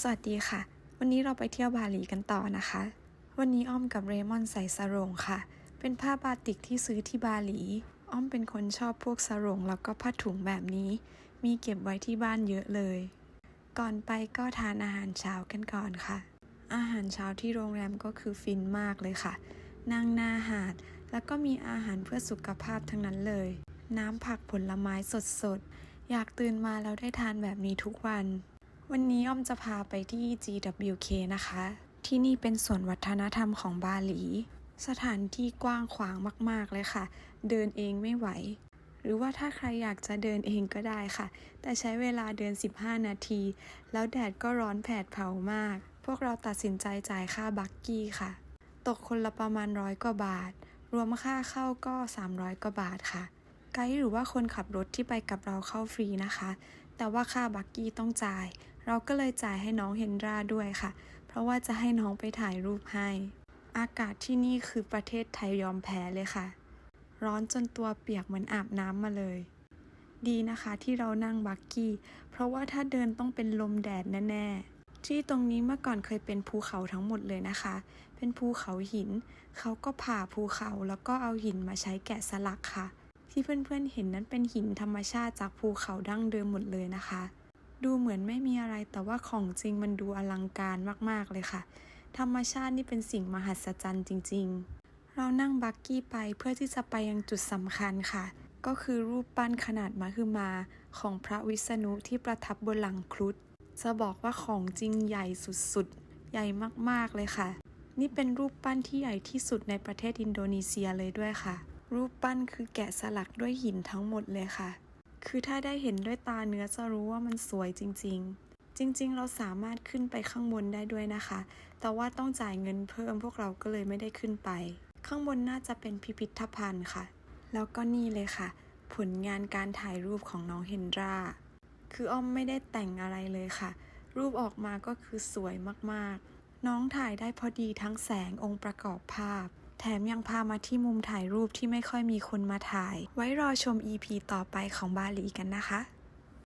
สวัสดีค่ะ วันนี้เราไปเที่ยวบาหลีกันต่อนะคะ วันนี้อ้อมกับเรมอนใส่สรงค่ะ เป็นผ้าบาติกที่ซื้อที่บาหลี อ้อมเป็นคนชอบพวกสรงแล้วก็ผ้าถุงแบบนี้ มีเก็บไว้ที่บ้านเยอะเลย ก่อนไปก็ทานอาหารเช้ากันก่อนค่ะ อาหารเช้าที่โรงแรมก็คือฟินมากเลยค่ะ นั่งหน้าหาด แล้วก็มีอาหารเพื่อสุขภาพทั้งนั้นเลย น้ำผักผลไม้สดๆ อยากตื่นมาแล้วได้ทานแบบนี้ทุกวัน วันนี้อ้อมจะพาไปที่ GWK นะคะ ที่นี่เป็นส่วนวัฒนธรรมของบาหลี สถานที่กว้างขวางมาก ๆ เลยค่ะ เดินเองไม่ไหว หรือว่าถ้าใครอยากจะเดินเองก็ได้ค่ะ แต่ใช้เวลาเดิน 15 นาที แล้วแดดก็ร้อนแผดเผามาก พวกเราตัดสินใจจ่ายค่าบักกี้ค่ะ ตกคนละประมาณร้อยกว่าบาท รวมค่าเข้าก็ 300 กว่าบาทค่ะ ไกด์หรือว่าคนขับรถที่ไปกับเราเข้าฟรีนะคะ แต่ว่าค่าบักกี้ต้องจ่าย เราก็เลยจ่ายให้น้องเฮนราด้วยค่ะ เพราะว่าจะให้น้องไปถ่ายรูปให้ อากาศที่นี่คือประเทศไทยยอมแพ้เลยค่ะ ร้อนจนตัวเปียกเหมือนอาบน้ำมาเลย ดีนะคะที่เรานั่งบักกี้ เพราะว่าถ้าเดินต้องเป็นลมแดดแน่ๆ ที่ตรงนี้เมื่อก่อนเคยเป็นภูเขาทั้งหมดเลยนะคะ เป็นภูเขาหิน เขาก็ผ่าภูเขาแล้วก็เอาหินมาใช้แกะสลักค่ะ ที่เพื่อนๆเห็นนั้นเป็นหินธรรมชาติจากภูเขาดั้งเดิมหมดเลยนะคะ ดูเหมือนไม่มีอะไรแต่ว่าของจริงมันดูอลังการมากๆเลยค่ะ ธรรมชาตินี่เป็นสิ่งมหัศจรรย์จริง ๆ เรานั่งบักกี้ไปเพื่อที่จะไปยังจุดสำคัญค่ะ ก็คือรูปปั้นขนาดมหึมาของพระวิษณุที่ประทับบนหลังครุฑจะบอกว่าของจริงใหญ่สุดๆ ใหญ่มากๆเลยค่ะ นี่เป็นรูปปั้นที่ใหญ่ที่สุดในประเทศอินโดนีเซียเลยด้วยค่ะ รูปปั้นคือแกะสลักด้วยหินทั้งหมดเลยค่ะ คือถ้าได้เห็นด้วยตาเนื้อจะรู้ว่ามันสวยจริง ๆ จริง ๆ เราสามารถขึ้นไปข้างบนได้ด้วยนะคะ แต่ว่าต้องจ่ายเงินเพิ่มพวกเราก็เลยไม่ได้ขึ้นไป ข้างบนน่าจะเป็นพิพิธภัณฑ์ค่ะ แล้วก็นี่เลยค่ะ ผลงานการถ่ายรูปของน้องเฮนรา คืออ้อมไม่ได้แต่งอะไรเลยค่ะ รูปออกมาก็คือสวยมากๆ น้องถ่ายได้พอดีทั้งแสงองค์ประกอบภาพ แถมยังพามาที่มุมถ่ายรูปที่ไม่ค่อยมีคนมาถ่าย ไว้รอชม EP ต่อไปของบาหลีกันนะคะ